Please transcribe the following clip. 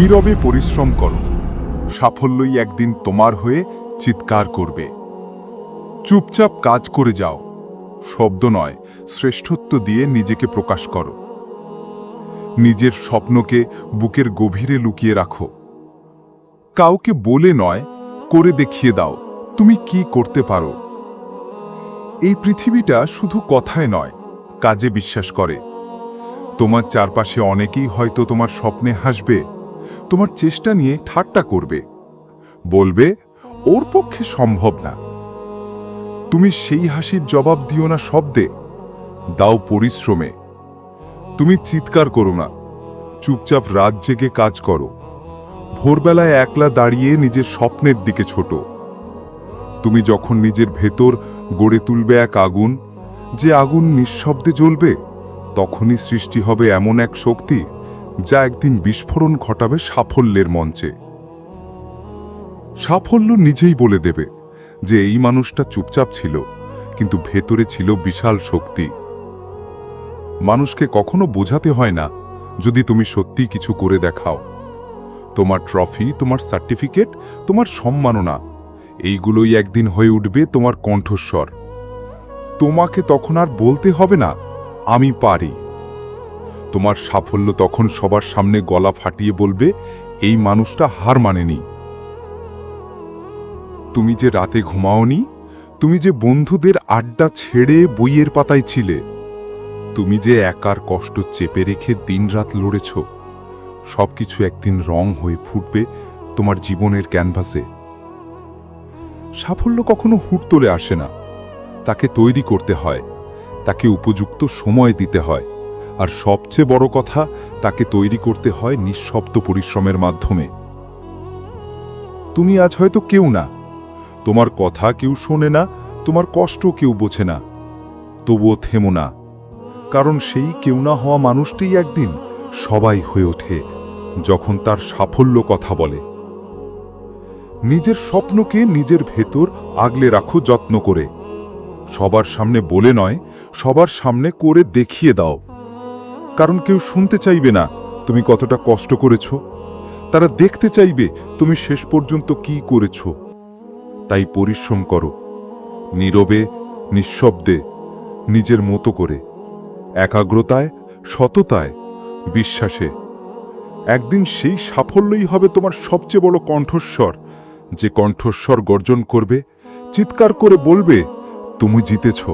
নীরবে পরিশ্রম করো। সাফল্যই একদিন তোমার হয়ে চিৎকার করবে। চুপচাপ কাজ করে যাও। শব্দ নয়, শ্রেষ্ঠত্ব দিয়ে নিজেকে প্রকাশ করো। নিজের স্বপ্নকে বুকের গভীরে লুকিয়ে রাখো। কাউকে বলে নয়, করে দেখিয়ে দাও, তুমি কি করতে পারো। এই পৃথিবীটা শুধু কথায় নয়, কাজে বিশ্বাস করে। তোমার চারপাশে অনেকেই হয়তো তোমার স্বপ্নে হাসবে। তোমার চেষ্টা নিয়ে ঠাট্টা করবে। বলবে, ওর পক্ষে সম্ভব না। তুমি সেই হাসির জবাব দিও না শব্দে। দাও পরিশ্রমে। তুমি চিৎকার করো না। চুপচাপ রাত জেগে কাজ করো। ভোরবেলায় একলা দাঁড়িয়ে নিজের স্বপ্নের দিকে ছোট। তুমি যখন নিজের ভেতর গড়ে তুলবে এক আগুন, যে আগুন নিঃশব্দে জ্বলবে, তখনই সৃষ্টি হবে এমন এক শক্তি। যা একদিন বিস্ফোরণ ঘটাবে সাফল্যের মঞ্চে। সাফল্য নিজেই বলে দেবে যে এই মানুষটা চুপচাপ ছিল, কিন্তু ভেতরে ছিল বিশাল শক্তি। মানুষকে কখনো বোঝাতে হয় না যদি তুমি সত্যি কিছু করে দেখাও। তোমার ট্রফি, তোমার সার্টিফিকেট, তোমার সম্মাননা, এইগুলোই একদিন হয়ে উঠবে তোমার কণ্ঠস্বর। তোমাকে তখন আর বলতে হবে না, আমি পারি। তোমার সাফল্য তখন সবার সামনে গলা ফাটিয়ে বলবে, এই মানুষটা হার মানেনি। তুমি যে রাতে ঘুমাওনি, তুমি যে বন্ধুদের আড্ডা ছেড়ে বইয়ের পাতায় ছিলে, তুমি যে একার কষ্ট চেপে রেখে দিনরাত লড়েছ, সবকিছু একদিন রং হয়ে ফুটবে তোমার জীবনের ক্যানভাসে। সাফল্য কখনো হুট তোলে আসে না। তাকে তৈরি করতে হয়, তাকে উপযুক্ত সময় দিতে হয়। আর সবচেয়ে বড় কথা, তাকে তৈরি করতে হয় নিঃশব্দ পরিশ্রমের মাধ্যমে। তুমি আজ হয়তো কেউ না। তোমার কথা কেউ শোনে না, তোমার কষ্ট কেউ বোঝে না। তবুও থেমো না, কারণ সেই কেউ না হওয়া মানুষটিই একদিন সবাই হয়ে ওঠে, যখন তার সাফল্য কথা বলে। নিজের স্বপ্নকে নিজের ভেতর আগলে রাখো যত্ন করে। সবার সামনে বলে নয়, সবার সামনে করে দেখিয়ে দাও। কারণ কেউ শুনতে চাইবে না তুমি কতটা কষ্ট করেছ। তারা দেখতে চাইবে তুমি শেষ পর্যন্ত কি করেছ। তাই পরিশ্রম করো। নীরবে, নিঃশব্দে, নিজের মতো করে। একাগ্রতায়, সততায়, বিশ্বাসে। একদিন সেই সাফল্যই হবে তোমার সবচেয়ে বড় কণ্ঠস্বর। যে কণ্ঠস্বর গর্জন করবে, চিৎকার করে বলবে, তুমি জিতেছ।